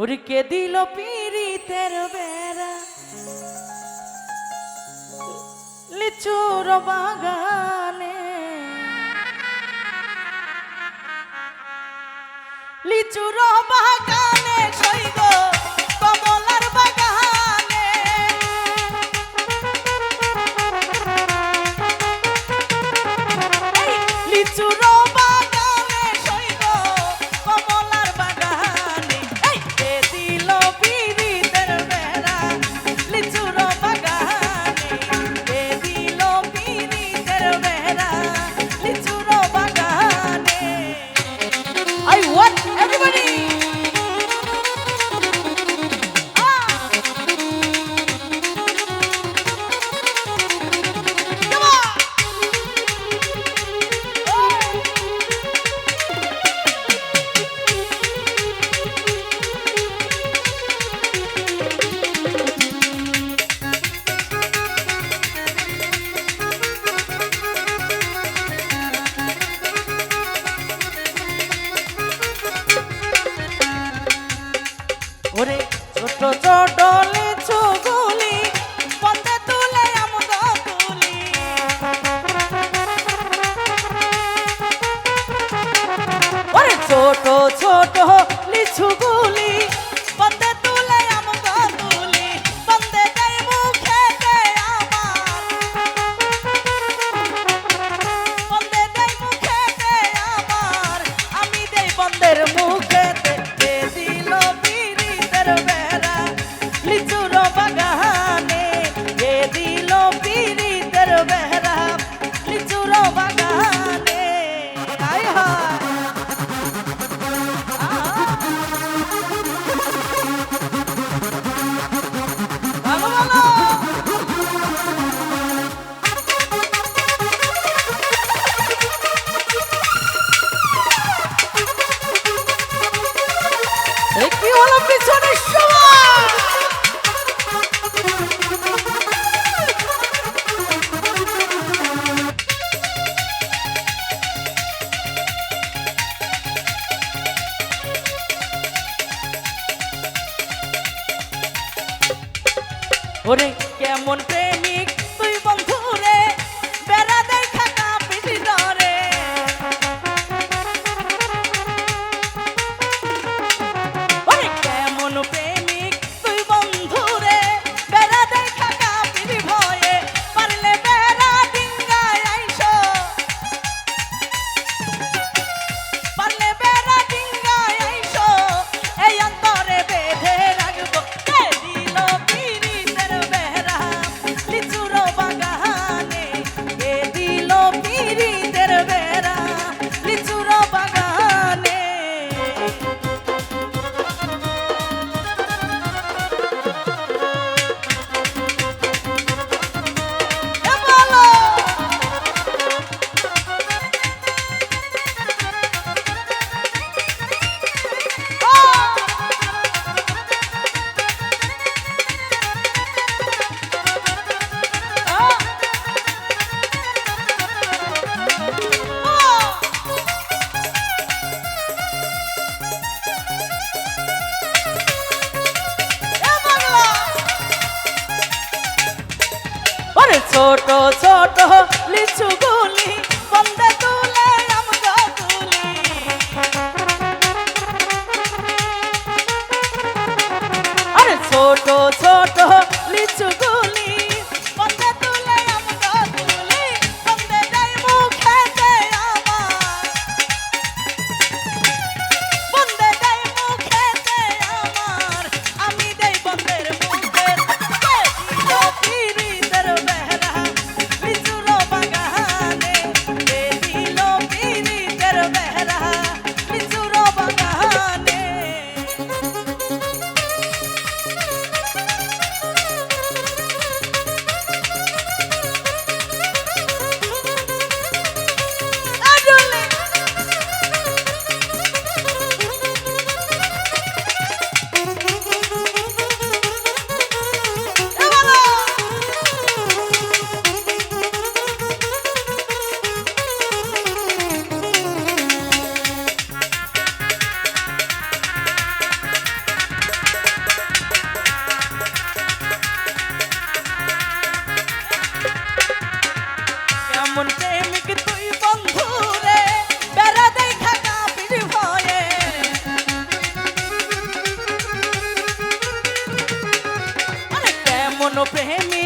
ওরে কে দিল পিরিতের বেড়া। লিচুর বাগানে। লিচুর বাগানে সৈগ ছোট হলো পিছনের সময়। ওরে কেমন ছোট ছোট লিচু গুলি বন্ধে তুলে আমরা ছোট open him me.